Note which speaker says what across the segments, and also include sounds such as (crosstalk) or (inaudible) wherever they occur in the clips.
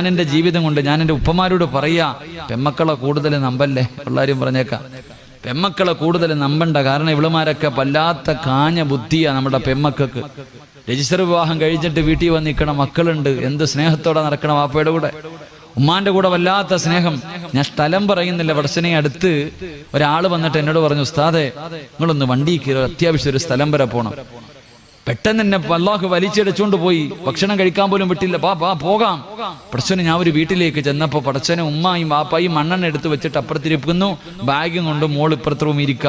Speaker 1: ഞാൻ എന്റെ ജീവിതം കൊണ്ട് ഞാൻ എന്റെ ഉപ്പമാരോട് പറയാ പെമ്മക്കളെ കൂടുതൽ നമ്പല്ലേ? എല്ലാവരും പറഞ്ഞേക്കാം. പെമ്മക്കളെ കൂടുതൽ നമ്പണ്ട കാരണം ഇവളുമാരൊക്കെ വല്ലാത്ത കാഞ്ഞ ബുദ്ധിയാ നമ്മുടെ പെമ്മക്കൾക്ക് രജിസ്റ്റർ വിവാഹം കഴിഞ്ഞിട്ട് വീട്ടിൽ വന്ന് നിൽക്കണ മക്കളുണ്ട്. എന്ത് സ്നേഹത്തോടെ നടക്കണം വാപ്പയുടെ കൂടെ? ഉമ്മാന്റെ കൂടെ വല്ലാത്ത സ്നേഹം. ഞാൻ സ്ഥലം പറയുന്നില്ല. പടച്ചനെ അടുത്ത് ഒരാൾ വന്നിട്ട് എന്നോട് പറഞ്ഞു ഉസ്താദെ നിങ്ങളൊന്ന് വണ്ടി കയറി അത്യാവശ്യം ഒരു സ്ഥലം വരെ പോണം. പെട്ടെന്ന് എന്നെ അള്ളാഹു വലിച്ചെടുച്ചുകൊണ്ട് പോയി. ഭക്ഷണം കഴിക്കാൻ പോലും വിട്ടില്ല. പാ പാ പോകാം. പടച്ചനെ ഞാൻ ഒരു വീട്ടിലേക്ക് ചെന്നപ്പോ പടച്ചനെ ഉമ്മായും വാപ്പായും മണ്ണെണ്ണ എടുത്ത് വെച്ചിട്ട് അപ്പുറത്തിരിക്കുന്നു. ബാഗും കൊണ്ട് മോൾ ഇപ്പുറത്തും ഇരിക്ക.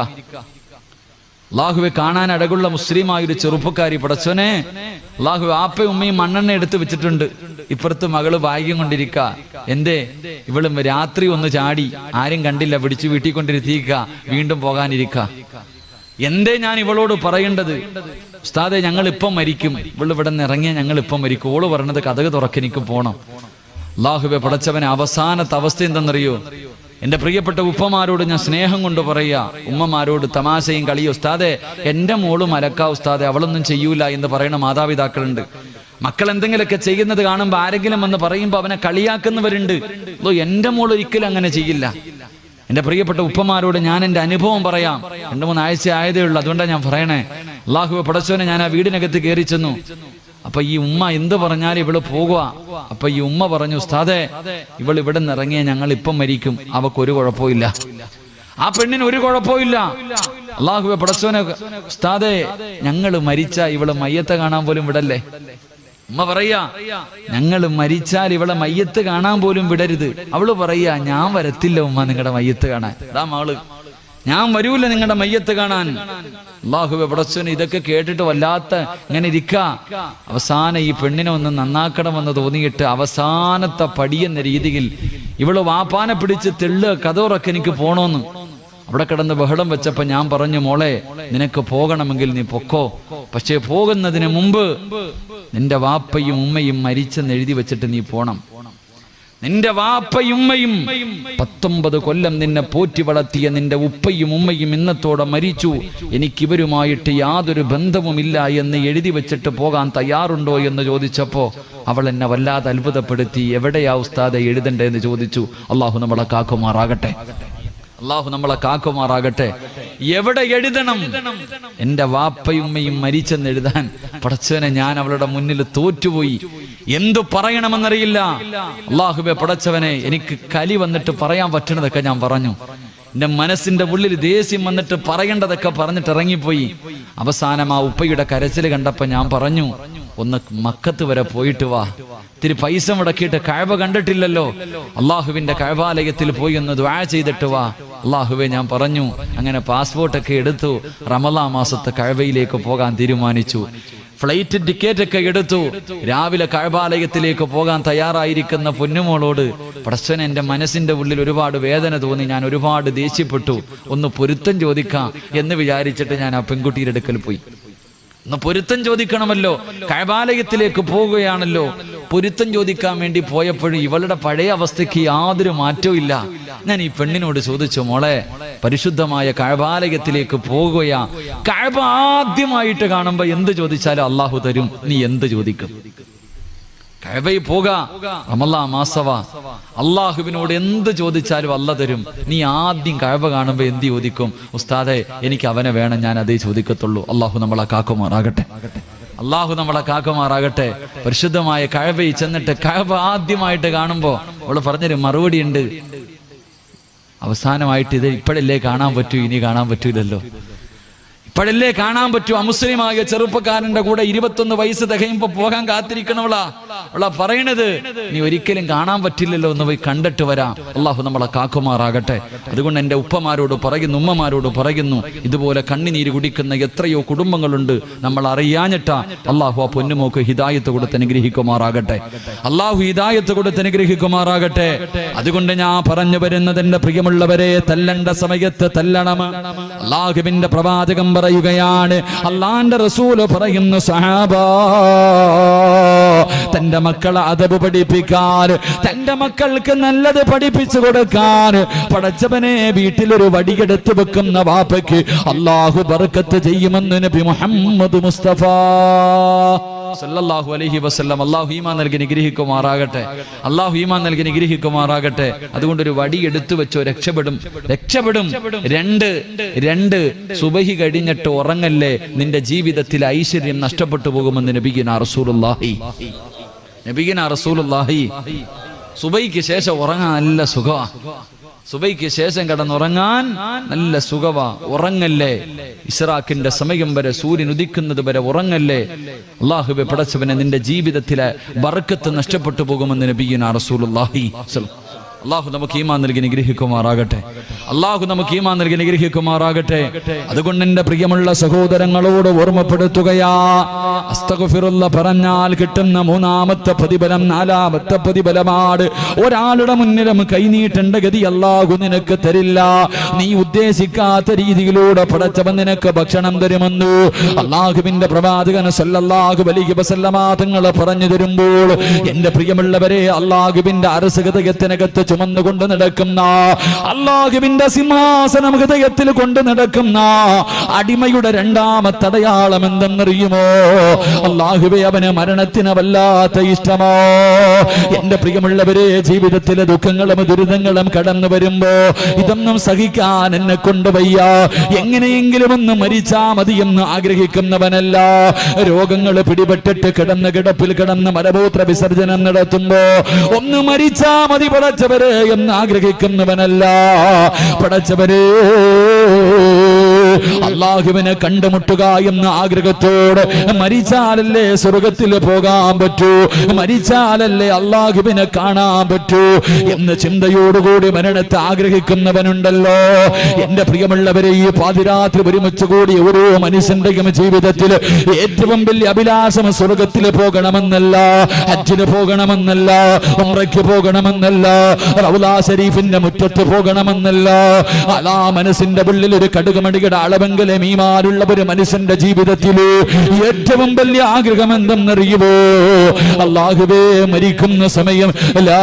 Speaker 1: അള്ളാഹുവെ കാണാൻ അടകുള്ള മുസ്ലിമായ ഒരു ചെറുപ്പക്കാരി പടച്ചോനെ അള്ളാഹു ആപ്പയും ഉമ്മയും മണ്ണെണ്ണ എടുത്ത് വെച്ചിട്ടുണ്ട്. ഇപ്പുറത്ത് മകൾ ഭാഗ്യം കൊണ്ടിരിക്ക എന്തേ? ഇവളും രാത്രി ഒന്ന് ചാടി. ആരും കണ്ടില്ല. പിടിച്ചു വീട്ടിൽ കൊണ്ടിരുത്തിയിക്ക വീണ്ടും പോകാനിരിക്ക. എന്തേ ഞാൻ ഇവളോട് പറയേണ്ടത്? ഉസ്താദെ ഞങ്ങൾ ഇപ്പം മരിക്കും. ഇവൾ ഇവിടെ നിന്ന് ഇറങ്ങിയ ഞങ്ങൾ ഇപ്പം മരിക്കും. ഓൾ പറഞ്ഞത് കഥക് തുറക്കെനിക്ക് പോണം. അള്ളാഹുബെ പടച്ചവനെ അവസാനത്തെ അവസ്ഥ എന്തെന്നറിയോ? എന്റെ പ്രിയപ്പെട്ട ഉപ്പമാരോട് ഞാൻ സ്നേഹം കൊണ്ട് പറയാ ഉമ്മമാരോട് തമാശയും കളിയും. ഉസ്താദെ എന്റെ മോൾ മലക്കാ ഉസ്താദെ അവളൊന്നും ചെയ്യൂല എന്ന് പറയുന്ന മാതാപിതാക്കളുണ്ട്. മക്കൾ എന്തെങ്കിലുമൊക്കെ ചെയ്യുന്നത് കാണുമ്പോൾ ആരെങ്കിലും വന്ന് പറയുമ്പോൾ അവനെ കളിയാക്കുന്നവരുണ്ട്. അതോ എന്റെ മോൾ ഒരിക്കലും അങ്ങനെ ചെയ്യില്ല. എന്റെ പ്രിയപ്പെട്ട ഉപ്പമാരോട് ഞാൻ എന്റെ അനുഭവം പറയാം. രണ്ടു മൂന്ന് ആഴ്ച ആയതേ ഉള്ളൂ. അതുകൊണ്ടാണ് ഞാൻ പറയണേ. അള്ളാഹു പടച്ചോനെ ഞാൻ ആ വീടിനകത്ത് കയറി ചെന്നു. അപ്പൊ ഈ ഉമ്മ എന്ത് പറഞ്ഞാലും ഇവൾ പോകുക അപ്പൊ ഈ ഉമ്മ പറഞ്ഞു ഉസ്താദെ ഇവൾ ഇവിടെ നിന്ന് ഇറങ്ങിയ ഞങ്ങൾ ഇപ്പം മരിക്കും. അവക്ക് ഒരു കുഴപ്പമില്ല ആ പെണ്ണിന് ഒരു കുഴപ്പമില്ല അള്ളാഹു പടച്ചോനെ ഉസ്താദെ ഞങ്ങൾ മരിച്ച ഇവൾ മയ്യത്തെ കാണാൻ പോലും വിടല്ലേ? ഉമ്മ പറയാ ഞങ്ങൾ മരിച്ചാൽ ഇവളെ മയ്യത്ത് കാണാൻ പോലും വിടരുത്. അവൾ പറയാ ഞാൻ വരത്തില്ല ഉമ്മ നിങ്ങളുടെ മയ്യത്ത് കാണാൻ. അതാ മകൾ. ഞാൻ വരൂല നിങ്ങളുടെ മയ്യത്ത് കാണാൻ. അള്ളാഹുബെ പടച്ചന് ഇതൊക്കെ കേട്ടിട്ട് വല്ലാത്ത ഇങ്ങനെ ഇരിക്ക. അവസാനം ഈ പെണ്ണിനെ ഒന്ന് നന്നാക്കണമെന്ന് തോന്നിയിട്ട് അവസാനത്തെ പടിയെന്ന രീതിയിൽ ഇവൾ വാപ്പാനെ പിടിച്ച് തെള്ള് കഥോറൊക്കെ എനിക്ക് പോണോന്ന്. അവിടെ കിടന്ന് ബഹളം വെച്ചപ്പോ ഞാൻ പറഞ്ഞു മോളെ നിനക്ക് പോകണമെങ്കിൽ നീ പൊക്കോ. പക്ഷേ പോകുന്നതിന് മുമ്പ് നിന്റെ വാപ്പയും ഉമ്മയും മരിച്ചെന്ന് എഴുതി വെച്ചിട്ട് നീ പോണം. നിന്റെ വാപ്പയുമ്മയും പത്തൊമ്പത് കൊല്ലം നിന്നെ പോറ്റി വളർത്തിയ നിന്റെ ഉപ്പയും ഉമ്മയും ഇന്നത്തോടെ മരിച്ചു. എനിക്കിവരുമായിട്ട് യാതൊരു ബന്ധവുമില്ല എന്ന് എഴുതി വെച്ചിട്ട് പോകാൻ തയ്യാറുണ്ടോ എന്ന് ചോദിച്ചപ്പോ അവൾ എന്നെ വല്ലാതെ അത്ഭുതപ്പെടുത്തി എവിടെയാ ഉസ്താദെ എഴുതണ്ടേ? എന്ന് ചോദിച്ചു. അള്ളാഹു നമ്മളെ കാക്കുമാറാകട്ടെ. അള്ളാഹു നമ്മളെ കാക്കുമാറാകട്ടെ. എവിടെ എഴുതണം? എന്റെ വാപ്പയുമ്മയും മരിച്ചെന്ന് എഴുതാൻ പടച്ചവനെ ഞാൻ അവളുടെ മുന്നിൽ തോറ്റുപോയി. എന്തു പറയണമെന്നറിയില്ല. അള്ളാഹുബെ പടച്ചവനെ എനിക്ക് കലി വന്നിട്ട് പറയാൻ പറ്റണതൊക്കെ ഞാൻ പറഞ്ഞു. എന്റെ മനസ്സിന്റെ ഉള്ളിൽ ദേഷ്യം വന്നിട്ട് പറയേണ്ടതൊക്കെ പറഞ്ഞിട്ട് ഇറങ്ങിപ്പോയി. അവസാനം ആ ഉപ്പയുടെ കരച്ചിൽ കണ്ടപ്പോ ഞാൻ പറഞ്ഞു ഒന്ന് മക്കത്ത് വരെ പോയിട്ട് വാ. ഇത്തിരി പൈസ മുടക്കിയിട്ട് കഴവ കണ്ടിട്ടില്ലല്ലോ. അള്ളാഹുവിന്റെ കഴവാലയത്തിൽ പോയി ഒന്ന് ദ്വാ ചെയ്തിട്ട് വാ. അള്ളാഹുവെ ഞാൻ പറഞ്ഞു അങ്ങനെ പാസ്പോർട്ടൊക്കെ എടുത്തു റമലാ മാസത്തെ കഴവയിലേക്ക് പോകാൻ തീരുമാനിച്ചു. ഫ്ലൈറ്റ് ടിക്കറ്റ് ഒക്കെ എടുത്തു. രാവിലെ കഴബാലയത്തിലേക്ക് പോകാൻ തയ്യാറായിരിക്കുന്ന പൊന്നുമോളോട് പ്രശ്നം എന്റെ മനസ്സിന്റെ ഉള്ളിൽ ഒരുപാട് വേദന തോന്നി. ഞാൻ ഒരുപാട് ദേഷ്യപ്പെട്ടു. ഒന്ന് പൊരുത്തം ചോദിക്കാം. എന്ന് വിചാരിച്ചിട്ട് ഞാൻ ആ പെൺകുട്ടിയുടെ അടുക്കൽ പോയി. ഒന്ന് പൊരുത്തം ചോദിക്കണമല്ലോ. കഴബാലയത്തിലേക്ക് പോവുകയാണല്ലോ. പൊരുത്തം ചോദിക്കാൻ വേണ്ടി പോയപ്പോഴും ഇവളുടെ പഴയ അവസ്ഥയ്ക്ക് യാതൊരു മാറ്റവും ഇല്ല. ഞാൻ ഈ പെണ്ണിനോട് ചോദിച്ചു മോളെ പരിശുദ്ധമായ കഴബാലയത്തിലേക്ക് പോകുകയാ. കഴബ ആദ്യമായിട്ട് കാണുമ്പോ എന്ത് ചോദിച്ചാലും അള്ളാഹു തരും. നീ എന്ത് ചോദിക്കും? കഴബയിൽ പോക. റമല്ലാ മാസവ. അള്ളാഹുവിനോട് എന്ത് ചോദിച്ചാലും അല്ല തരും. നീ ആദ്യം കഴബ കാണുമ്പോ എന്ത് ചോദിക്കും? ഉസ്താദെ എനിക്ക് അവനെ വേണം ഞാൻ അതേ ചോദിക്കത്തുള്ളൂ. അള്ളാഹു നമ്മളെ കാക്കുമാറാകട്ടെ. അള്ളാഹു നമ്മളെ കാക്കുമാറാകട്ടെ. പരിശുദ്ധമായ കഴബയിൽ ചെന്നിട്ട് കഴബ ആദ്യമായിട്ട് കാണുമ്പോ അവൾ പറഞ്ഞൊരു മറുപടി ഉണ്ട്. അവസാനമായിട്ട് ഇത് ഇപ്പോഴല്ലേ കാണാൻ പറ്റൂ ഇനി കാണാൻ പറ്റൂലല്ലോ. ഇപ്പോഴല്ലേ കാണാൻ പറ്റൂ. അമുസ്ലിമായ ചെറുപ്പക്കാരന്റെ കൂടെ ഇരുപത്തൊന്ന് വയസ്സ് തികയുമ്പോ പോകാൻ കാത്തിരിക്കണവളാ. അവളാ പറയണത്. നീ ഒരിക്കലും കാണാൻ പറ്റില്ലല്ലോ എന്ന് പോയി കണ്ടിട്ട് വരാം. അള്ളാഹു നമ്മളെ കാക്കുമാറാകട്ടെ. അതുകൊണ്ട് എന്റെ ഉപ്പമാരോട് പറയുന്നു ഉമ്മമാരോട് പറയുന്നു ഇതുപോലെ കണ്ണിനീര് കുടിക്കുന്ന എത്രയോ കുടുംബങ്ങളുണ്ട്. നമ്മൾ അറിയാഞ്ഞിട്ടാ അള്ളാഹു ആ പൊന്നുമോക്ക് ഹിദായത്ത് കൊടുത്ത് അനുഗ്രഹിക്കുമാറാകട്ടെ. അള്ളാഹു ഹിദായത്ത് കൊടുത്ത് അനുഗ്രഹിക്കുമാറാകട്ടെ. അതുകൊണ്ട് ഞാൻ പറഞ്ഞു വരുന്നത് എന്റെ പ്രിയമുള്ളവരെ തല്ലണ്ട സമയത്ത് തല്ലണം. അള്ളാഹുവിന്റെ പ്രവാചകം പറയുകയാണ്. അള്ളാന്റെ റസൂൽ പറയുന്ന സഹാബ തന്റെ മക്കളെ അതവ് പഠിപ്പിക്കാൻ തന്റെ മക്കൾക്ക് നല്ലത് പഠിപ്പിച്ചു കൊടുക്കാൻ പടച്ചവനെ വീട്ടിലൊരു വടിയെടുത്ത് വെക്കുന്ന വാപ്പയ്ക്ക് അള്ളാഹു ബർക്കത്ത് ചെയ്യുമെന്ന് നബി മുഹമ്മദ് മുസ്തഫ സല്ലല്ലാഹു അലൈഹി വസല്ലം അള്ളാഹു ഈമാൻ നൽകി നിഗ്രഹിക്കുമാറാകട്ടെ. അള്ളാഹു ഈമാൻ നൽകി നിഗ്രഹിക്കുമാറാകട്ടെ. അതുകൊണ്ട് ഒരു വടി എടുത്തു വെച്ചോ രക്ഷപ്പെടും. രക്ഷപ്പെടും. രണ്ട് രണ്ട് സുബഹി കഴിഞ്ഞിട്ട് ഉറങ്ങല്ലേ? നിന്റെ ജീവിതത്തിൽ ഐശ്വര്യം നഷ്ടപ്പെട്ടു പോകുമെന്ന് നബിഗിന റസൂലുള്ളാഹി. നബിഗിന റസൂലുള്ളാഹി. സുബൈക്ക് ശേഷം ഉറങ്ങാൻ നല്ല സുഖമാ. സുബൈക്ക് ശേഷം കിടന്നുറങ്ങാൻ നല്ല സുഖവ ഉറങ്ങല്ലേ ഇസ്രാഖിന്റെ സമയം വരെ സൂര്യൻ ഉദിക്കുന്നത് വരെ ഉറങ്ങല്ലേ അള്ളാഹുബെ പടച്ചവനെ നിന്റെ ജീവിതത്തിലെ ബർക്കത്ത് നഷ്ടപ്പെട്ടു പോകുമെന്ന് നബിയുന റസൂലുള്ളാഹി സ്വല്ലം. അള്ളാഹു നമുക്ക് ഈമാൻ നൽകി നിഗ്രഹിക്കുമാറാകട്ടെ. അള്ളാഹു നമുക്ക് ഈമാൻ നൽകി നിഗ്രഹിക്കുമാറാകട്ടെ. അതുകൊണ്ട് എന്റെ പ്രിയമുള്ള സഹോദരങ്ങളോട് ഓർമ്മപ്പെടുത്തുകയാ. അസ്തഗഫിറുള്ള പറഞ്ഞാൽ കിട്ടുന്ന മൂന്നാമത്തെ പ്രതിഫലം നാലാമത്തെ പ്രതിഫലമാണ്. ഒരാളുടെ മുന്നിലും കൈനീട്ടേണ്ട ഗതി അള്ളാഹു നിനക്ക് തരില്ല. നീ ഉദ്ദേശിക്കാത്ത രീതിയിലൂടെ പടച്ചവൻ നിനക്ക് ഭക്ഷണം തരുമെന്നു അള്ളാഹുവിന്റെ പ്രവാചകൻ സല്ലല്ലാഹു അലൈഹി വസല്ലമ തങ്ങളെ പറഞ്ഞു തരുമ്പോൾ എന്റെ പ്രിയമുള്ളവരെ അള്ളാഹുവിന്റെ അരസുഹൃദയത്തിനകത്ത് ചുമന്നുകൊണ്ട് നടക്കുന്ന അള്ളാഹുവിന്റെ സിംഹാസനം ഹൃദയത്തിൽ കൊണ്ട് നടക്കുന്ന അടിമയുടെ രണ്ടാമത്തെ അടയാളം എന്തെന്നറിയുമോ? അള്ളാഹുവെ അവന് മരണത്തിന് വല്ലാത്ത ഇഷ്ടമോ? എന്റെ പ്രിയമുള്ളവരെ ജീവിതത്തിലെ ദുഃഖങ്ങളും ദുരിതങ്ങളും കടന്നു വരുമ്പോ ഇതൊന്നും സഹിക്കാൻ എന്നെ കൊണ്ടുവയ്യ. എങ്ങനെയെങ്കിലും ഒന്ന് മരിച്ചാ മതി എന്ന് ആഗ്രഹിക്കുന്നവനല്ല. രോഗങ്ങൾ പിടിപെട്ടിട്ട് കിടന്ന് കിടപ്പിൽ കിടന്ന് മലമൂത്ര വിസർജനം നടത്തുമ്പോ ഒന്ന് മരിച്ചാ മതി പടച്ചവരെ എന്ന് ആഗ്രഹിക്കുന്നവനല്ല. പടച്ചവരെ അള്ളാഹുവിനെ കണ്ടുമുട്ടുക എന്ന ആഗ്രഹത്തോട് മരിച്ചാലല്ലേ സ്വർഗത്തിൽ പോകാൻ പറ്റൂ? മരിച്ചാലല്ലേ അള്ളാഹുവിനെ കാണാൻ പറ്റൂ? എന്ന ചിന്തയോടുകൂടി മരണത്തെ ആഗ്രഹിക്കുന്നവനുണ്ടല്ലോ. എന്റെ പ്രിയമുള്ളവരെ ഈ പാതിരാത്രി ഒരുമിച്ച് കൂടി ഓരോ മനുഷ്യന്റെയും ജീവിതത്തിൽ ഏറ്റവും വലിയ അഭിലാഷം സ്വർഗത്തിൽ പോകണമെന്നല്ല ഹജ്ജിന് പോകണമെന്നല്ല ഉമ്രയ്ക്ക് പോകണമെന്നല്ല റൗലാ ഷരീഫിന്റെ മുറ്റത്ത് പോകണമെന്നല്ല. അലാ മനസ്സിന്റെ ഉള്ളിൽ ഒരു കടുകുമണിയുടെ അളവെങ്കിലും ഈമാനുള്ള ഒരു മനുഷ്യന്റെ ജീവിതത്തിൽ ഏറ്റവും വലിയ ആഗ്രഹം എന്തെന്നറിയുമോ അള്ളാഹുവേ മരിക്കുന്ന സമയം ലാ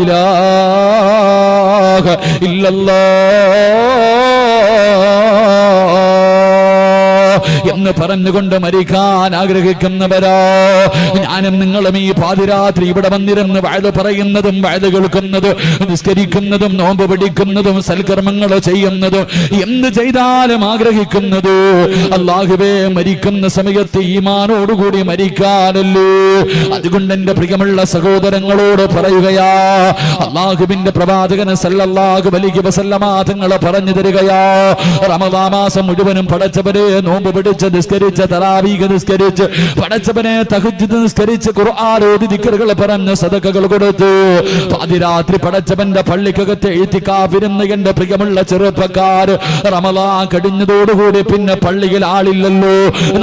Speaker 1: ഇലാഹ ഇല്ലല്ലാ. എന്ന് പറഞ്ഞുകൊണ്ട് മരിക്കാൻ ആഗ്രഹിക്കുന്നവരോ? ഞാനും നിങ്ങളും ഈ പാതിരാത്രി ഇവിടെ വന്നിരുന്ന് വയത് പറയുന്നതും വയത് കേൾക്കുന്നതും നിസ്കരിക്കുന്നതും നോമ്പ് പിടിക്കുന്നതും സൽക്കർമ്മങ്ങൾ ചെയ്യുന്നതും എന്ത് ചെയ്താലും ആഗ്രഹിക്കുന്നത്? അള്ളാഹുവേ മരിക്കുന്ന സമയത്ത് ഈമാനോടുകൂടി മരിക്കാനല്ലോ? അതുകൊണ്ട് എന്റെ പ്രിയമുള്ള സഹോദരങ്ങളോട് പറയുകയാ അള്ളാഹുബിന്റെ പ്രവാചകൻ സല്ലല്ലാഹു അലൈഹി വസല്ലമാ തങ്ങൾ പറഞ്ഞു തരികയാ റമദാമാസം മുഴുവനും പടച്ചവരെ നോമ്പ് പിടിച്ച് നിസ്കരിച്ച് തറാവീക നിസ്കരിച്ച് പടച്ചവനെ തഹജ്ജുദ് നിസ്കരിച്ച് ഖുർആൻ ഓതി ദിക്റുകൾ പറഞ്ഞ് സദക്കകൾ കൊടുത്തു. പാതിരാത്രി പടച്ചവന്റെ പള്ളിക്കകത്ത് എഴുത്തിക്കാവിരുന്ന എന്റെ പ്രിയമുള്ള ചെറുപ്പക്കാർ റമലാ കടിഞ്ഞതോടുകൂടി പിന്നെ പള്ളിയിൽ ആളില്ലല്ലോ.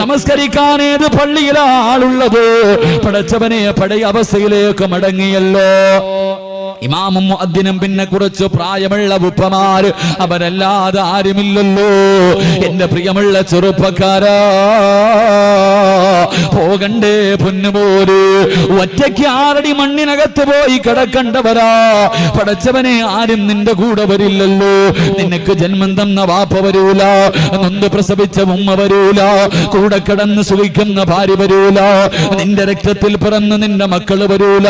Speaker 1: നമസ്കരിക്കാൻ ഏത് പള്ളിയിൽ ആളുള്ളത്? പടച്ചവനെ പഴയ അവസ്ഥയിലേക്ക് മടങ്ങിയല്ലോ. ഇമാമും മുഅദ്ദിനും പിന്നെ കുറച്ച് പ്രായമുള്ള ഉപ്പമാര് അവരല്ലാതെ ആരുമില്ലല്ലോ. എന്റെ പ്രിയമുള്ള ചെറുപ്പക്കാരാ. പോകണ്ടേ പൊന്നുപോര് ഒറ്റയ്ക്ക് ആറടി മണ്ണിനകത്ത് പോയി കിടക്കണ്ടവരാ. പടച്ചവനെ ആരും നിന്റെ കൂടെ വരില്ലല്ലോ. നിനക്ക് ജന്മം തന്ന വാപ്പ വരൂല. നൊന്ത് പ്രസവിച്ച ഉമ്മ വരൂല. കൂടെ കിടന്ന് സുഖിക്കുന്ന ഭാര്യ വരൂല. നിന്റെ രക്തത്തിൽ പിറന്ന് നിന്റെ മക്കൾ വരൂല.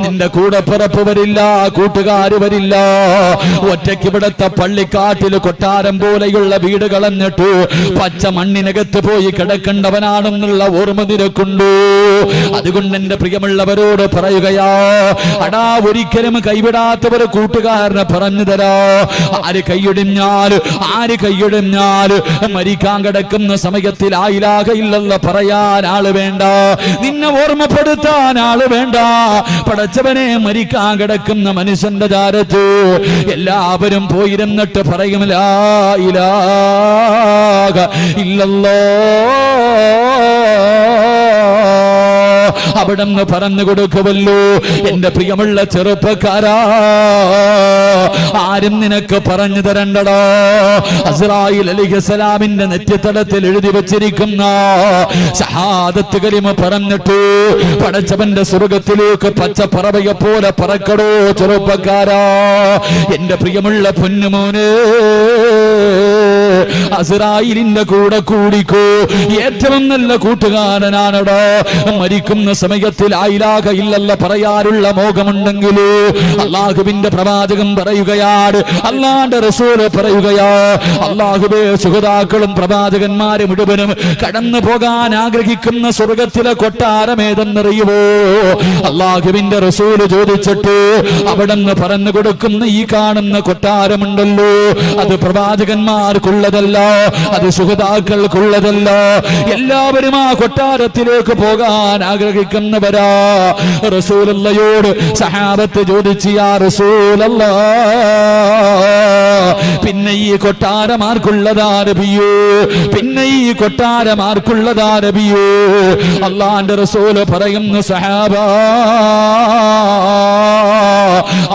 Speaker 1: നിന്റെ കൂടെ പിറപ്പ് വരില്ല കൂട്ടുകാര് വരില്ല. ഒറ്റയ്ക്ക് ഇവിടത്തെ പള്ളിക്കാട്ടിൽ കൊട്ടാരം പോലെയുള്ള വീട് കളഞ്ഞിട്ട് പച്ച മണ്ണിനകത്ത് പോയി കിടക്കേണ്ടവനാണെന്നുള്ള ഓർമ്മ നിരക്കുണ്ടു അതുകൊണ്ട് എന്റെ പ്രിയമുള്ളവരോട് പറയുകയാ അടാ ഒരിക്കലും കൈവിടാത്തവർ കൂട്ടുകാരനെ പറഞ്ഞു തരാ. ആര് കൈയിടിഞ്ഞാൽ ആര് കൈയിടിഞ്ഞാൽ മരിക്കാൻ കിടക്കുന്ന സമയത്തിൽ ആയിലാകയില്ലെന്ന് പറയാൻ ആൾ വേണ്ട. നിന്നെ ഓർമ്മപ്പെടുത്താൻ ആൾ വേണ്ട. പടച്ചവനെ മരിക്കാൻ കിടക്കുന്ന മനുഷ്യന്റെ ചാരത്ത് എല്ലാവരും പോയിരുന്നിട്ട് പറയും ലാ ഇലാഹ നിന്ന് പറഞ്ഞു കൊടുക്കുമല്ലോ എന്റെ പ്രിയമുള്ള ചെറുപ്പക്കാരാ ആരും നിനക്ക് പറഞ്ഞു തരണ്ടടോ. അസ്രായിൽ അലിഖലാമിന്റെ നെറ്റിത്തലത്തിൽ എഴുതി വച്ചിരിക്കുന്ന ഷഹാദത്ത് കരിമ പറഞ്ഞിട്ടു പടച്ചവന്റെ സ്വർഗത്തിലേക്ക് പച്ച പറവയെ പോലെ പറക്കടോ ചെറുപ്പക്കാരാ. എന്റെ പ്രിയമുള്ള പൊന്നുമോനെ അസറായിലിന്റെ കൂടെ കൂടിക്കോ. ഏറ്റവും നല്ല കൂട്ടുകാരനാണടോ. മരിക്കുന്ന സമയത്തിൽ ആയിലാക ഇല്ലല്ല പറയാറുള്ള മോഹമുണ്ടെങ്കിലോ. അള്ളാഹുവിന്റെ പ്രവാചകം പറയുകയാണ്. അള്ളാന്റെ റസൂൽ പറയുകയാ. അള്ളാഹുബേ സുഹൃതാക്കളും പ്രവാചകന്മാരും മുഴുവനും കടന്നു പോകാൻ ആഗ്രഹിക്കുന്ന സ്വർഗത്തിലെ കൊട്ടാരമേതെന്നറിയുമോ അള്ളാഹുവിന്റെ റസൂൽ ചോദിച്ചിട്ട് അവിടെ നിന്ന് പറഞ്ഞു കൊടുക്കുന്ന ഈ കാണുന്ന കൊട്ടാരമുണ്ടല്ലോ. അത് പ്രവാചകന്മാർക്കുള്ളതല്ല അത് സുഹൃതാക്കൾക്കുള്ളതല്ല എല്ലാവരും ആ കൊട്ടാരത്തിലേക്ക് പോകാൻ ആഗ്രഹിക്കുന്നവരാ. റസൂലല്ലയോട് സഹാബത്ത് ചോദിച്ചു പിന്നെ ഈ കൊട്ടാരമാർക്കുള്ളതാ നബിയോ പിന്നെ ഈ കൊട്ടാരമാർക്കുള്ളതാ നബിയോ. അള്ളാന്റെ റസൂൽ പറയുന്നു സഹാബ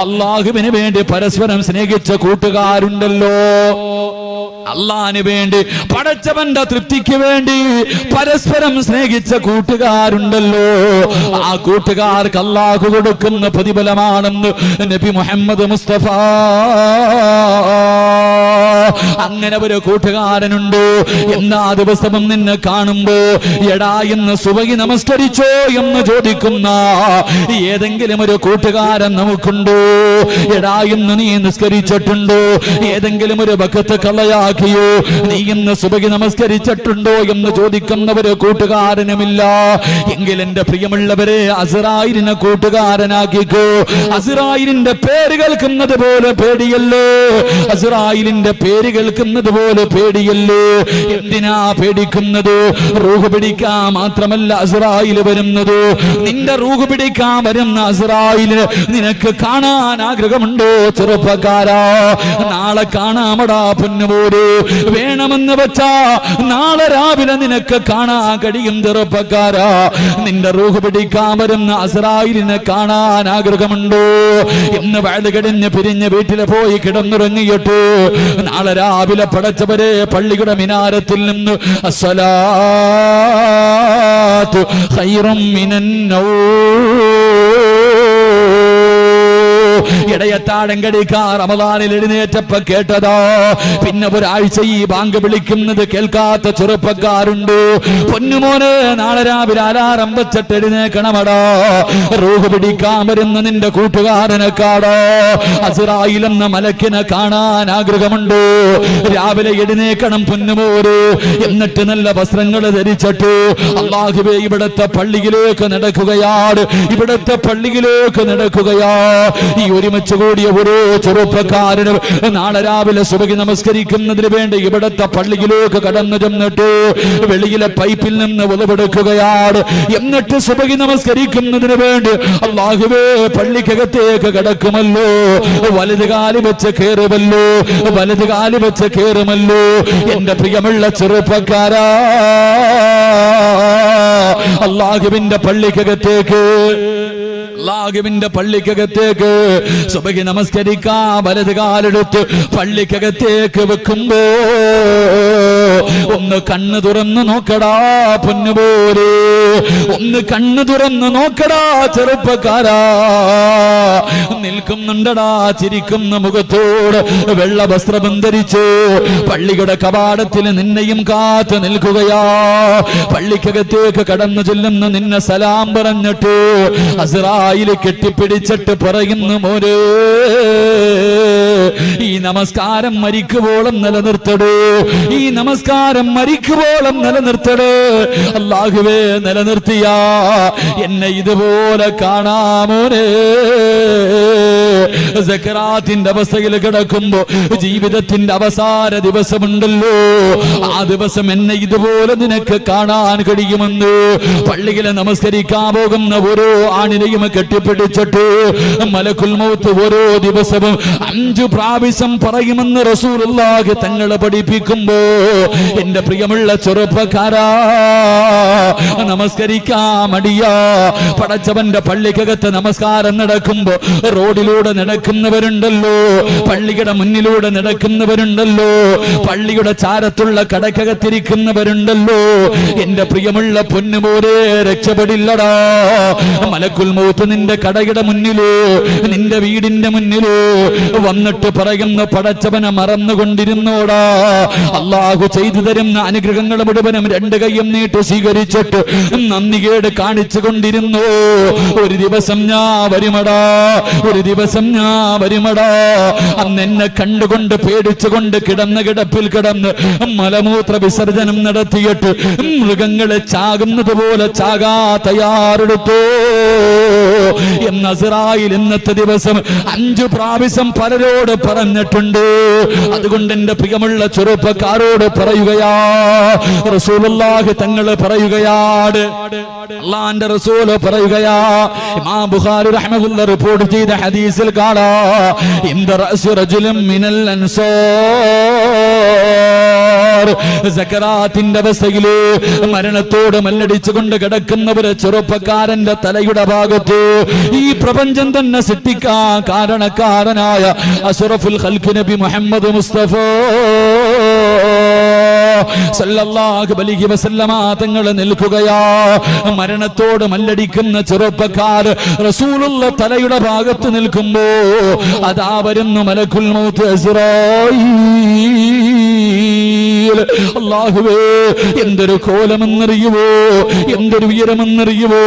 Speaker 1: അള്ളാഹുവിന് വേണ്ടി പരസ്പരം സ്നേഹിച്ച കൂട്ടുകാരുണ്ടല്ലോ. അള്ളാന് വേണ്ടി പടച്ചവന്റെ തൃപ്തിക്ക് വേണ്ടി പരസ്പരം സ്നേഹിച്ച കൂട്ടുകാരുണ്ടല്ലോ. ആ കൂട്ടുകാർക്ക് അള്ളാഹു കൊടുക്കുന്ന പ്രതിഫലമാണെന്ന് നബി മുഹമ്മദ് മുസ്തഫ (laughs) അങ്ങനെ ഒരു കൂട്ടുകാരനുണ്ട്? എന്നാ ദിവസവും നിന്നെ കാണുമ്പോ എടാ എന്ന് സുവകി നമസ്കരിച്ചോ എന്ന് ചോദിക്കുന്ന ഏതെങ്കിലും ഒരു കൂട്ടുകാരൻ നമുക്കുണ്ടോ? എടാ എന്ന് നീ നിസ്കരിച്ചിട്ടുണ്ടോ? ഏതെങ്കിലും ഒരു ഭക്തത്തെ കളയാക്കിയോ നീ ഇന്ന് സുബകി നമസ്കരിച്ചിട്ടുണ്ടോ എന്ന് ചോദിക്കുന്ന ഒരു കൂട്ടുകാരനുമില്ല. എങ്കിൽ എന്റെ പ്രിയമുള്ളവരെ അസറായിരിനെ കൂട്ടുകാരനാക്കിക്കോ. അസറായിലിന്റെ പേര് കേൾക്കുന്നത് പോലെ പേടിയല്ലോ? അസറായിലിന്റെ പേര് കേൾക്കുന്നത് പോലെ പേടിയല്ലേ? എന്തിനാ പേടിക്കുന്നത്? റൂഹ് പിടിക്കാൻ മാത്രമല്ല അസറായിൽ വരുന്നത്. നിന്റെ റൂഹ് പിടിക്കാൻ വരുന്ന അസ്രായിൽ നിനക്ക് കാണാൻ ആഗ്രഹമുണ്ടോ ചെറുപ്പക്കാരാ? നാളെ കാണാമടാ പൊന്നുപോര് വേണമെന്ന് വെച്ചാ നാളെ രാവിലെ നിനക്ക് കാണാൻ കഴിയും ചെറുപ്പക്കാരാ. നിന്റെ റൂഹ് പിടിക്കാൻ വരുന്ന അസറായിലിനെ കാണാൻ ആഗ്രഹമുണ്ടോ? എന്ന് വയത് കിടഞ്ഞ് പിരിഞ്ഞ് വീട്ടിൽ പോയി കിടന്നുറങ്ങിയിട്ട് നാളെ രാവിലെ പടച്ചവരെ പള്ളിയുടെ മിനാരത്തിൽ നിന്ന് അസലാ ഖൈറും ഇടയത്താടം കടിക്കാർ റമദാനിൽ എഴുന്നേറ്റപ്പ കേട്ടതോ. പിന്നെ ഒരാഴ്ച ഈ ബാങ്ക് വിളിക്കുന്നത് കേൾക്കാത്ത ചെറുപ്പക്കാരുണ്ട്. പൊന്നുമോന് നാളെ രാവിലെ അലാറം വെച്ചിട്ട് എഴുന്നേക്കണമടോ. റൂഹ് പിടിക്കാൻ വരുന്ന നിന്റെ കൂട്ടുകാരനെ കാടോ അസുറായിലെന്ന മലക്കിനെ കാണാൻ ആഗ്രഹമുണ്ട്. രാവിലെ എഴുന്നേക്കണം പൊന്നുമോര് എന്നിട്ട് നല്ല വസ്ത്രങ്ങൾ ധരിച്ചിട്ട് അള്ളാഹുബേ ഇവിടത്തെ പള്ളിയിലേക്ക് നടക്കുകയാണ്. ഇവിടത്തെ പള്ളിയിലേക്ക് നടക്കുകയാ. ഈ ഒരുമിച്ച് കൂടിയ ഓരോ ചെറുപ്പക്കാരനും നാളെ രാവിലെ സുബകി നമസ്കരിക്കുന്നതിന് വേണ്ടി ഇവിടത്തെ പള്ളിയിലേക്ക് കടന്നു ചെന്നിട്ട്. വെളിയിലെ പൈപ്പിൽ നിന്ന് ഉളവെടുക്കുകയാണ്. എന്നിട്ട് സുബകി നമസ്കരിക്കുന്നതിന് വേണ്ടി അള്ളാഹുവേ പള്ളിക്കകത്തേക്ക് കിടക്കുമല്ലോ. വലത് കാലി വെച്ച് കയറുമല്ലോ. വലത് കാലി വെച്ച് കയറുമല്ലോ. എന്റെ പ്രിയമുള്ള ചെറുപ്പക്കാരാ അള്ളാഹുവിന്റെ പള്ളിക്കകത്തേക്ക് അള്ളാഹുവിന്റെ പള്ളിക്കകത്തേക്ക് സുബഹി നമസ്കരിക്കാ വലത് കാലെടുത്ത് പള്ളിക്കകത്തേക്ക് വെക്കുമ്പോ ഒന്ന് കണ്ണ് തുറന്ന് നോക്കടാ പൊന്നുപോലെ. ഒന്ന് കണ്ണ് തുറന്ന് നോക്കടാ ചെറുപ്പക്കാരാ. നിൽക്കുന്നുണ്ടടാ ചിരിക്കുന്ന മുഖത്തോട് വെള്ള വസ്ത്രം ധരിച്ചു പള്ളിയുടെ കവാടത്തിൽ നിന്നെയും കാത്തു നിൽക്കുകയാ. പള്ളിക്കകത്തേക്ക് കടന്നു ചെല്ലുന്ന നിന്നെ സലാം പറഞ്ഞിട്ട് അസറായിൽ കെട്ടിപ്പിടിച്ചിട്ട് പറയുന്നു മോര് ഈ നമസ്കാരം മരിക്കുവോളം നിലനിർത്തടൂ. ഈ നമസ്കാരം മരിക്കുവോളം നിലനിർത്തടൂ. അല്ലാഹുവേ നിലനിർത്തിയ. എന്നെ ഇതുപോലെ കാണാമോനെ സക്കറാത്തിന്റെ അവസ്ഥയിൽ കിടക്കുമ്പോ ജീവിതത്തിന്റെ അവസാന ദിവസമുണ്ടല്ലോ. ആ ദിവസം എന്നെ ഇതുപോലെ നിനക്ക് കാണാൻ കഴിയുമെന്ന് പള്ളിയിലെ നമസ്കരിക്കാൻ പോകുന്ന ഓരോ ആണിനെയും കെട്ടിപ്പിടിച്ചിട്ട് മലക്കുൽ മൗത്ത് ഓരോ ദിവസവും അഞ്ചു പ്രാവശ്യം പറയുമെന്ന് റസൂലുള്ളാഹി തങ്ങളെ പഠിപ്പിക്കുമ്പോ എന്റെ പ്രിയമുള്ള ചെറുപ്പക്കാരാ നമസ്കരിക്കാ മടിയാ. പടച്ചവന്റെ പള്ളിക്കകത്ത് നമസ്കാരം നടക്കുമ്പോ റോഡിലൂടെ നടക്കുന്നവരുണ്ടല്ലോ പള്ളിയുടെ മുന്നിലൂടെ നടക്കുന്നവരുണ്ടല്ലോ പള്ളിയുടെ ചാരത്തുള്ള കടക്കകത്തിരിക്കുന്നവരുണ്ടല്ലോ. എന്റെ പ്രിയമുള്ള പൊന്നുമോരെ രക്ഷപ്പെടില്ലടാ. മലക്കുൽ നിന്റെ കടയുടെ മുന്നിലോ നിന്റെ വീടിന്റെ മുന്നിലോ വന്നിട്ട് പറയുന്ന പടച്ചവനെ മറന്നുകൊണ്ടിരുന്നോടാ. അള്ളാഹു ചെയ്തു തരുന്ന അനുഗ്രഹങ്ങൾ മുഴുവനും രണ്ട് കൈയും നീട്ടി സ്വീകരിച്ചിട്ട് നന്ദികേട് കാണിച്ചു കൊണ്ടിരുന്നു ഒരു ദിവസം ഞാ വരുമടാ ഒരു ദിവസം ഞാ വരുമടാ. അന്ന് എന്നെ കണ്ടുകൊണ്ട് പേടിച്ചുകൊണ്ട് കിടന്ന കിടപ്പിൽ കിടന്ന് മലമൂത്ര വിസർജനം നടത്തിയിട്ട് മൃഗങ്ങളെ ചാകുന്നത് പോലെ ചാകാ തയ്യാറെടുത്തോ. എന്ന ഇസ്രായേൽ ഇന്നത്തെ ദിവസം അഞ്ചു പ്രാവശ്യം പലരോട് പറഞ്ഞിട്ടുണ്ട്. അതുകൊണ്ട് എന്റെ പ്രിയമുള്ള ചെറുപ്പക്കാരോട് പറയുകയാ. റസൂലുള്ളാഹി തങ്ങൾ പറയുകയാണ് അള്ളാന്റെ റസൂൽ പറയുകയാ. ഇമാം ബുഖാരി റഹ്മഹുല്ല റിപ്പോർട്ട് ചെയ്ത ഹദീസിൽ കാണാ. ഇന്ദ റജുലും മിനൽ അൻസാർ. സക്കറാത്തിന്റെ അവസ്ഥയിൽ മരണത്തോട് മല്ലടിച്ചുകൊണ്ട് കിടക്കുന്നവര് ചെറുപ്പക്കാരന്റെ തലയുടെ ഭാഗത്ത് ഈ പ്രപഞ്ചം തന്നെ സൃഷ്ടിക്കാൻ കാരണക്കാരനായ അഷറഫുൽ ഖൽഖ് നബി മുഹമ്മദ് മുസ്തഫ. തങ്ങൾ നിൽക്കുകയാ. മരണത്തോട് മല്ലടിക്കുന്ന ചെറുപ്പക്കാർ റസൂലുള്ള തലയുടെ ഭാഗത്ത് നിൽക്കുമ്പോ അതാ വരുന്നു മലക്കുൽ മൗത്ത് അല്ലാഹുവേ എന്തൊരു കോലമെന്നറിയുവോ? എന്തൊരു ഉയരമെന്നറിയുവോ?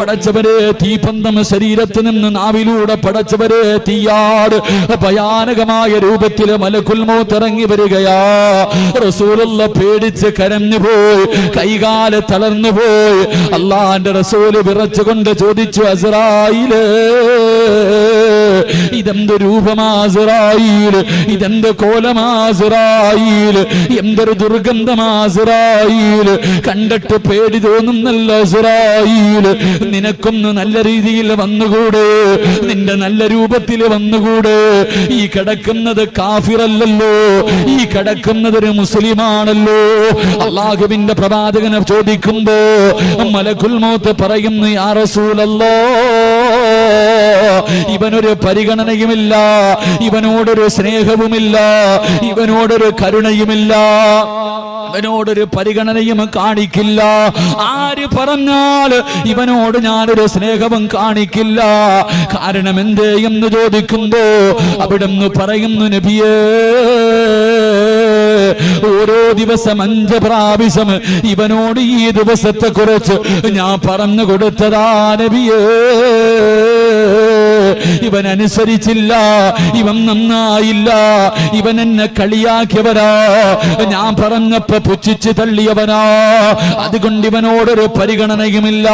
Speaker 1: പടച്ചവരെ തീപന്തം ശരീരത്ത് നിന്ന് നാവിലൂടെ പടച്ചവരെ തീയാട് ഭയാനകമായ രൂപത്തിൽ മലക്കുൽ മൗത്ത് ഇറങ്ങി വരികയാ. റസൂലുള്ള പേടിച്ച് കരഞ്ഞു പോയി കൈകാൽ തളർന്നു പോയി. അള്ളാന്റെ റസൂൽ വിറച്ചുകൊണ്ട് ചോദിച്ചു അസറായിൽ ഇതെന്ത് രൂപമാസറായിൽ ഇതെന്ത് കോലമാസറായിൽ എന്തൊരു ദുർഗന്ധമാസറായിൽ കണ്ടിട്ട് പേടി തോന്നുന്നല്ല അസറായിൽ നിനക്കൊന്ന് നല്ല രീതിയിൽ വന്നുകൂടെ? നിന്റെ നല്ല രൂപത്തിൽ വന്നുകൂടെ? ഈ കിടക്കുന്നത് കാഫിറല്ലല്ലോ. ഈ കിടക്കുന്നത് ഒരു മുസ്ലിമാണല്ലോ. അള്ളാഹുവിന്റെ പ്രവാചകനെ ചോദിക്കുമ്പോ മലക്കുൽ മൗത്ത് പറയുന്നു യാ റസൂലല്ലോ. ഇവനൊരു പരിഗണനയുമില്ല. ഇവനോടൊരു സ്നേഹവുമില്ല. ഇവനോടൊരു കരുണയുമില്ല. ഇവനോടൊരു പരിഗണനയും കാണിക്കില്ല. ആര് പറഞ്ഞാൽ ഇവനോട് ഞാനൊരു സ്നേഹവും കാണിക്കില്ല. കാരണം എന്തേ എന്ന് ചോദിക്കുമ്പോ അവിടുന്ന് പറയുന്നു നബിയേ ഓരോ ദിവസം അഞ്ച് പ്രാവശ്യം ഇവനോട് ഈ ദിവസത്തെ കുറിച്ച് ഞാൻ പറഞ്ഞു കൊടുത്തതാ നബിയേ. ഇവൻ അനുസരിച്ചില്ല. ഇവൻ നന്നായില്ല. ഇവൻ എന്നെ കളിയാക്കിയവരാ. ഞാൻ പറഞ്ഞപ്പോ പുച്ഛിച്ച് തള്ളിയവനാ. അതുകൊണ്ട് ഇവനോടൊരു പരിഗണനയുമില്ല.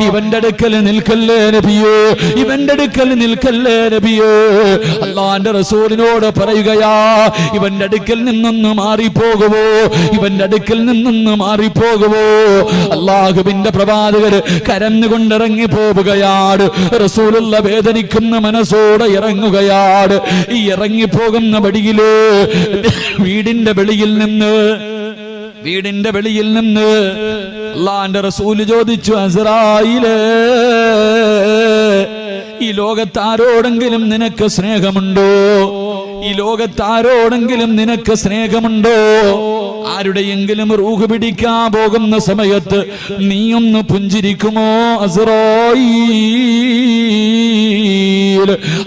Speaker 1: ഇവന്റെ അടുക്കൽ നിൽക്കല്ലേ നബിയോ. ഇവന്റെ അടുക്കൽ നിൽക്കല്ലേ നബിയോ. അള്ളാന്റെ റസൂലിനോട് പറയുകയാ ഇവന്റെ അടുക്കൽ നിന്നൊന്ന് മാറിപ്പോകുവോ? ഇവന്റെ അടുക്കൽ നിന്നൊന്ന് മാറിപ്പോകുവോ? അള്ളാഹുവിന്റെ പ്രവാചകര് കരന്നുകൊണ്ടിറങ്ങി പോവുകയാണ് റസൂലുള്ള വേദനിക്കുന്ന മനസ്സോടെ ഇറങ്ങുകയാണ് ഈ ഇറങ്ങിപ്പോകുന്ന വടിയിൽ വീടിന്റെ വെളിയിൽ നിന്ന് വീടിന്റെ വെളിയിൽ നിന്ന് അള്ളാന്റെ റസൂൽ ചോദിച്ചു അസറായിലേ ഈ ലോകത്താരോടെങ്കിലും നിനക്ക് സ്നേഹമുണ്ടോ? ഈ ലോകത്താരോടെങ്കിലും നിനക്ക് സ്നേഹമുണ്ടോ? ആരുടെയെങ്കിലും റൂഹ് പിടിക്കാൻ പോകുന്ന സമയത്ത് നീ ഒന്ന് പുഞ്ചിരിക്കുമോ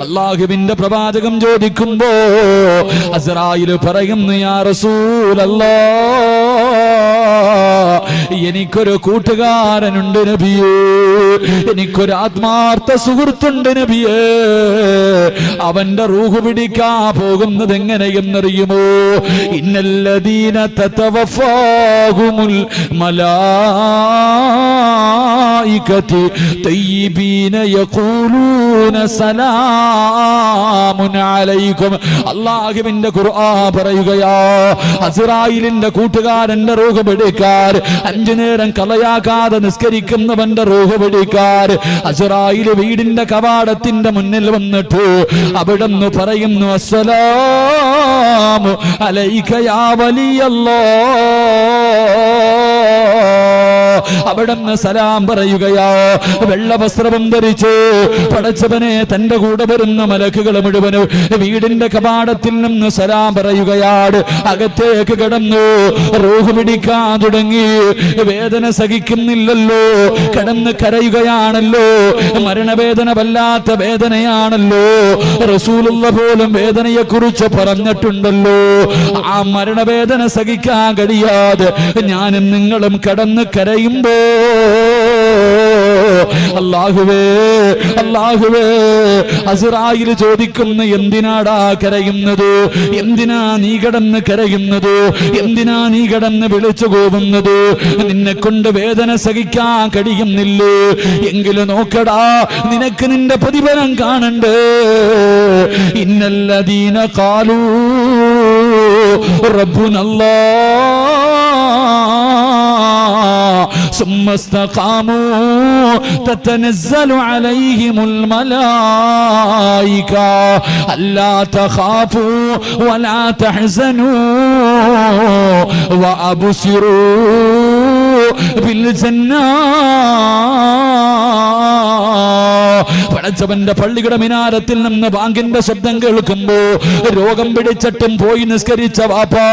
Speaker 1: അള്ളാഹുവിന്റെ പ്രവാചകം ചോദിക്കുമ്പോ അസറായിൽ പറയുന്നു യാ റസൂലല്ലാ എനിക്കൊരു കൂട്ടുകാരനുണ്ട് നബിയേ എനിക്കൊരു ആത്മാർത്ഥ സുഹൃത്തുണ്ട് നബിയേ അവന്റെ റൂഹ് പിടിക്കാ പോകുന്നത് എങ്ങനെയെന്നറിയുമോ ഇന്നല്ലദീന തതവഫാഹുമുൽ മലായികതി തയ്യിബീന യഖൂലൂന സലാമുൻ അലൈക്കും അല്ലാഹുവിന്റെ ഖുർആൻ പറയുകയാ അസ്രായിലിന്റെ കൂട്ടുകാരന്റെ റൂഹ് പിടിക്കാർ അഞ്ചു നേരം കളയാകാതെ നിസ്കരിക്കുന്നവന്റെ റൂഹ് പിടിക്കാർ അസ്രായിൽ വീടിന്റെ കവാടത്തിന്റെ മുന്നിൽ വന്നിട്ട് അവിടുന്ന് പറയുന്നു അസ്സലാമു അലൈക യാ വലിയല്ലോ. അവിടെ നിന്ന് സലാം പറയുകയാ. വെള്ള വസ്ത്രവും ധരിച്ചു. പടച്ചവനെ തന്റെ കൂടെ വരുന്ന മലക്കുകൾ മുഴുവനും വീടിന്റെ കപാടത്തിൽ നിന്ന് സലാം പറയുകയാണ് അകത്തേക്ക് കടന്നു. റൂഹ് പിടിക്കാൻ തുടങ്ങി. വേദന സഹിക്കുന്നില്ലല്ലോ. കിടന്ന് കരയുകയാണല്ലോ. മരണവേദന വല്ലാത്ത വേദനയാണല്ലോ. റസൂലുള്ള പോലും വേദനയെ കുറിച്ച് പറഞ്ഞിട്ടുണ്ടല്ലോ. ആ മരണവേദന സഹിക്കാൻ കഴിയാതെ ഞാനും നിങ്ങളും കടന്ന് കരയുമ്പോ അല്ലാഹുവേ അള്ളാഹുവേ അസിറായിൽ ചോദിക്കുന്ന എന്തിനാടാ കരയുന്നത്? എന്തിനാ നീ കടന്ന് കരയുന്നത്? എന്തിനാ നീ കടന്ന് വിളിച്ചു പോകുന്നത് നിന്നെ കൊണ്ട് വേദന സഹിക്കാൻ കഴിയുന്നില്ലേ? എങ്കിലും നോക്കടാ നിനക്ക് നിന്റെ പ്രതിഫലം കാണണ്ടേ? ഇന്നല്ലദീന കാലൂ റബ്ബുനല്ലാ. ثم استقاموا. تتنزل عليهم الملائكة. ألا تخافوا ولا تحزنوا. وأبصروا بالجنة. പടച്ചവന്റെ പള്ളിയുടെ മിനാരത്തിൽ നിന്ന് ബാങ്കിന്റെ ശബ്ദം കേൾക്കുമ്പോ രോഗം പിടിച്ചിട്ടും പോയി നിസ്കരിച്ച വാപ്പാ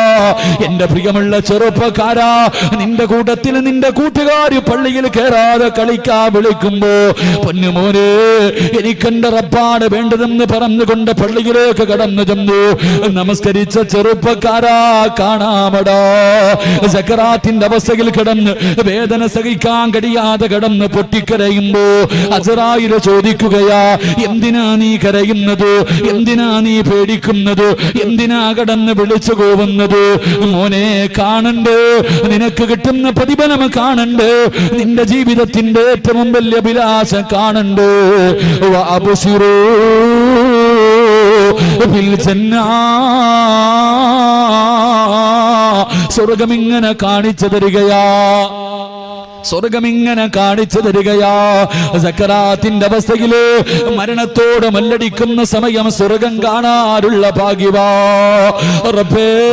Speaker 1: എന്റെ പ്രിയമുള്ള ചെറുപ്പക്കാരാ നിന്റെ കൂട്ടത്തിൽ നിന്റെ കൂട്ടുകാര് പള്ളിയിൽ കയറാതെ കളിക്കാ വിളിക്കുമ്പോ പൊന്നുമോനെ എനിക്കെന്റെ റബ്ബാണ് വേണ്ടതെന്ന് പറഞ്ഞുകൊണ്ട് പള്ളിയിലേക്ക് കടന്നു ചെന്നു. നമസ്കരിച്ച ചെറുപ്പക്കാരാ കാണാമടാ. സക്കറാത്തിന്റെ അവസ്ഥയിൽ കിടന്ന് വേദന സഹിക്കാൻ കഴിയാതെ കിടന്ന് പൊട്ടിക്കരയുമ്പോ അസറായിൽ എന്തിനാ നീ കരയുന്നത്? എന്തിനാ നീ പേടിക്കുന്നത്? എന്തിനാ കടന്ന് വിളിച്ചു പോകുന്നത് മോനെ കാണണ്ട്. നിനക്ക് കിട്ടുന്ന പ്രതിഫലം കാണണ്ട്. നിന്റെ ജീവിതത്തിന്റെ ഏറ്റവും വലിയ വിലാസം കാണണ്ട്. വഅബ്സിറൂ ബിൽ സ്വർഗം ഇങ്ങനെ കാണിച്ചു തരികയാ. സ്വർഗം ഇങ്ങനെ കാണിച്ചു തരികയാ. സക്കറാത്തിന്റെ അവസ്ഥയിൽ മരണത്തോട് മല്ലടിക്കുന്ന സമയം സ്വർഗം കാണാനുള്ള ഭാഗ്യവാ. റബ്ബേ.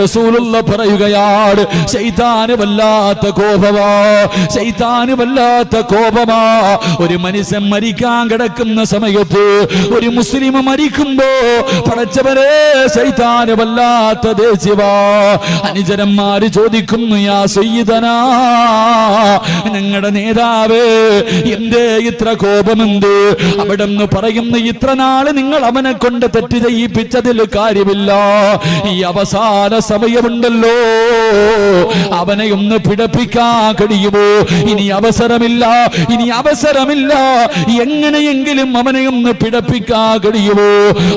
Speaker 1: റസൂലുള്ള പറയുകയാണ് ശൈതാന് വല്ലാത്ത കോപമാ ശൈതാന് വല്ലാത്ത കോപമാ. ഒരു മനുഷ്യൻ മരിക്കാൻ കിടക്കുന്ന സമയത്ത് ഒരു മുസ്ലിം മരിക്കുമ്പോ പടച്ചവരെ ശൈതാന് വല്ലാത്ത ദേശിവാ അനുചരന്മാര് ചോദിക്കുന്നു യാ സയ്യിദനാ ഞങ്ങളുടെ നേതാവേ എന്തേ ഇത്ര കോപമെന്ത് അവിടെ നിന്ന് പറയുന്ന ഇത്ര നാൾ നിങ്ങൾ അവനെ കൊണ്ട് തെറ്റ് ചെയ്യിപ്പിച്ചതിൽ കാര്യമില്ല. ഈ അവസാന സമയമുണ്ടല്ലോ. അവനെ ഒന്ന് പിടപ്പിക്കാൻ കഴിയുമോ? ഇനി അവസരമില്ല ഇനി അവസരമില്ല. എങ്ങനെയെങ്കിലും അവനെ ഒന്ന് പിടപ്പിക്കാൻ കഴിയുമോ?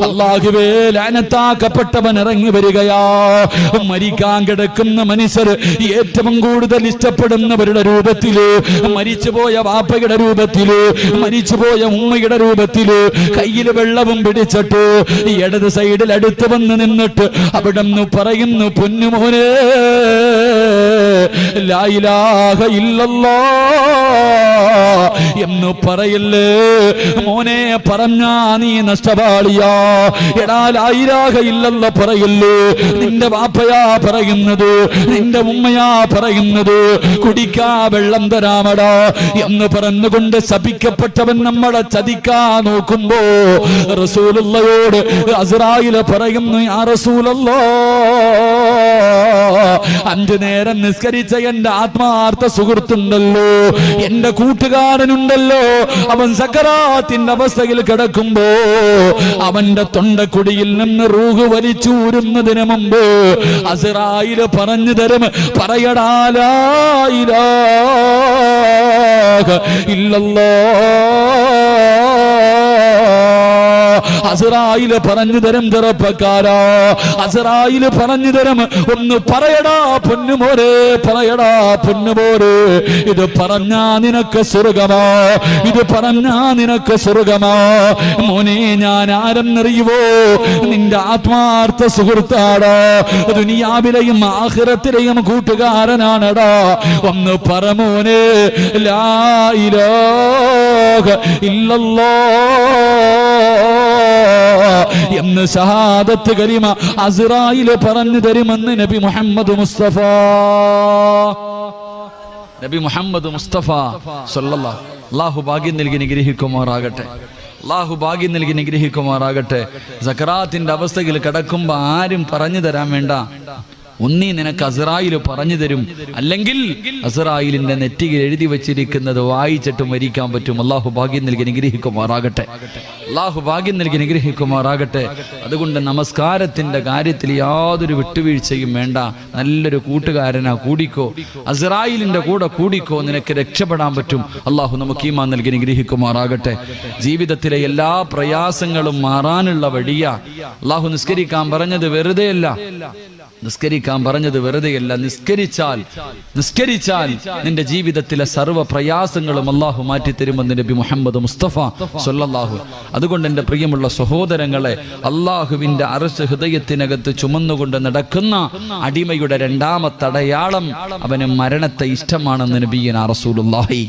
Speaker 1: അള്ളാഹുവേ ലാനത്താക്കപ്പെട്ടവൻ ഇറങ്ങി വരികയാ. മരിക്കാൻ കിടക്കുന്ന മനുഷ്യർ ഏറ്റവും കൂടുതൽ ഇഷ്ടപ്പെടുന്നവരുടെ രൂപത്തിൽ മരിച്ചുപോയ വാപ്പയുടെ രൂപത്തിൽ മരിച്ചുപോയ ഉമ്മയുടെ രൂപത്തിൽ കയ്യിൽ വെള്ളവും പിടിച്ചിട്ട് ഇടത് സൈഡിൽ അടുത്ത് വന്ന് നിന്നിട്ട് അവിടെ നിന്ന് പറയുന്നു പൊന്നുമോനെ എന്ന് പറയല്ലേ? മോനെ പറഞ്ഞാ നീ നഷ്ടപാളിയാ. എടാ ലായിലാഹ ഇല്ലല്ലോ പറയല്ലേ? നിന്റെ വാപ്പയാ പറയുന്നത് നിന്റെ ഉമ്മയാ പറയുന്നത് കുടിക്കാ വെള്ളം തരാമടാ എന്ന് പറഞ്ഞുകൊണ്ട് ശപിക്കപ്പെട്ടവൻ നമ്മളെ ചതിക്കാ നോക്കുമ്പോ റസൂലുള്ളയോട് അസ്രായിൽ പറയുന്നു ആ റസൂലല്ലോ അഞ്ചു നേരം നിസ്കരിച്ച എന്റെ ആത്മാർത്ഥ സുഹൃത്തുണ്ടല്ലോ. എന്റെ കൂട്ടുകാരനുണ്ടല്ലോ. അവൻ സക്കറാത്തിന്റെ അവസ്ഥയിൽ കിടക്കുമ്പോ അവന്റെ തൊണ്ടക്കുടിയിൽ നിന്ന് റൂഹ് വലിച്ചൂരുന്നതിന് മുമ്പ് അസിറായിൽ പറഞ്ഞു തരും പറയടാലായിരാ ഇല്ലല്ലോ. അസറായിൽ പറഞ്ഞു തരും ചെറുപ്പക്കാരാ. അസറായിൽ പറഞ്ഞു തരും. ഒന്ന് പറയടാ പൊന്നുമോരെ പറയടാ പൊന്നുമോരെ ഇത് പറഞ്ഞാ നിനക്ക് സ്വർഗമാ. ഇത് പറഞ്ഞാ നിനക്ക് സ്വർഗമാ. മോനെ ഞാൻ ആരെന്നറിയുവോ നിന്റെ ആത്മാർത്ഥ സുഹൃത്താടാ. ദുനിയാവിലെയും ആഹ്റത്തിലെയും കൂട്ടുകാരനാണടാ. ഒന്ന് പറമോനെ ലായിലോ ഇല്ലല്ലോ. എന്ന് ഷഹാദത്ത് കലിമ അസിറായിൽ പറഞ്ഞു തരുമെന്ന് നബി മുഹമ്മദ് മുസ്തഫ. നബി മുഹമ്മദ് മുസ്തഫ സല്ലല്ലാഹു അള്ളാഹു ഭാഗ്യം നൽകി നിഗ്രഹിക്കുമാറാകട്ടെ. അള്ളാഹു ഭാഗ്യം നൽകി നിഗ്രഹിക്കുമാറാകട്ടെ. സക്കറാത്തിന്റെ അവസ്ഥയിൽ കിടക്കുമ്പോ ആരും പറഞ്ഞു തരാൻ വേണ്ട. ഒന്നീ നിനക്ക് അസറായിൽ പറഞ്ഞു തരും. അല്ലെങ്കിൽ അസറായിലിന്റെ നെറ്റിയിൽ എഴുതി വെച്ചിരിക്കുന്നത് വായിച്ചിട്ട് മരിക്കാൻ പറ്റും. അള്ളാഹു ഭാഗ്യം നൽകി അനുഗ്രഹിക്കുമാറാകട്ടെ. അള്ളാഹു ഭാഗ്യം നൽകി അനുഗ്രഹിക്കുമാറാകട്ടെ. അതുകൊണ്ട് നമസ്കാരത്തിന്റെ കാര്യത്തിൽ യാതൊരു വിട്ടുവീഴ്ചയും വേണ്ട. നല്ലൊരു കൂട്ടുകാരനാ കൂടിക്കോ. അസറായിലിന്റെ കൂടെ കൂടിക്കോ. നിനക്ക് രക്ഷപ്പെടാൻ പറ്റും. അള്ളാഹു നമുക്ക് ഈമാൻ നൽകി അനുഗ്രഹിക്കുമാറാകട്ടെ. ജീവിതത്തിലെ എല്ലാ പ്രയാസങ്ങളും മാറാനുള്ള വഴിയാ. അള്ളാഹു നിസ്കരിക്കാൻ പറഞ്ഞത് വെറുതെയല്ല. നിസ്കരിക്കാൻ പറഞ്ഞത് വെറുതെയല്ല. നിസ്കരിച്ചാൽ നിസ്കരിച്ചാൽ നിന്റെ ജീവിതത്തിലെ സർവ പ്രയാസങ്ങളും അള്ളാഹു മാറ്റിത്തരുമെന്ന് നബി മുഹമ്മദ് മുസ്തഫ സൊല്ലാഹു അതുകൊണ്ട് എന്റെ പ്രിയമുള്ള സഹോദരങ്ങളെ അള്ളാഹുവിന്റെ അറസ് ഹൃദയത്തിനകത്ത് ചുമന്നുകൊണ്ട് നടക്കുന്ന അടിമയുടെ രണ്ടാമത്തെ അടയാളം അവന് മരണത്തെ ഇഷ്ടമാണെന്ന് നബീന റസൂലുള്ളാഹി.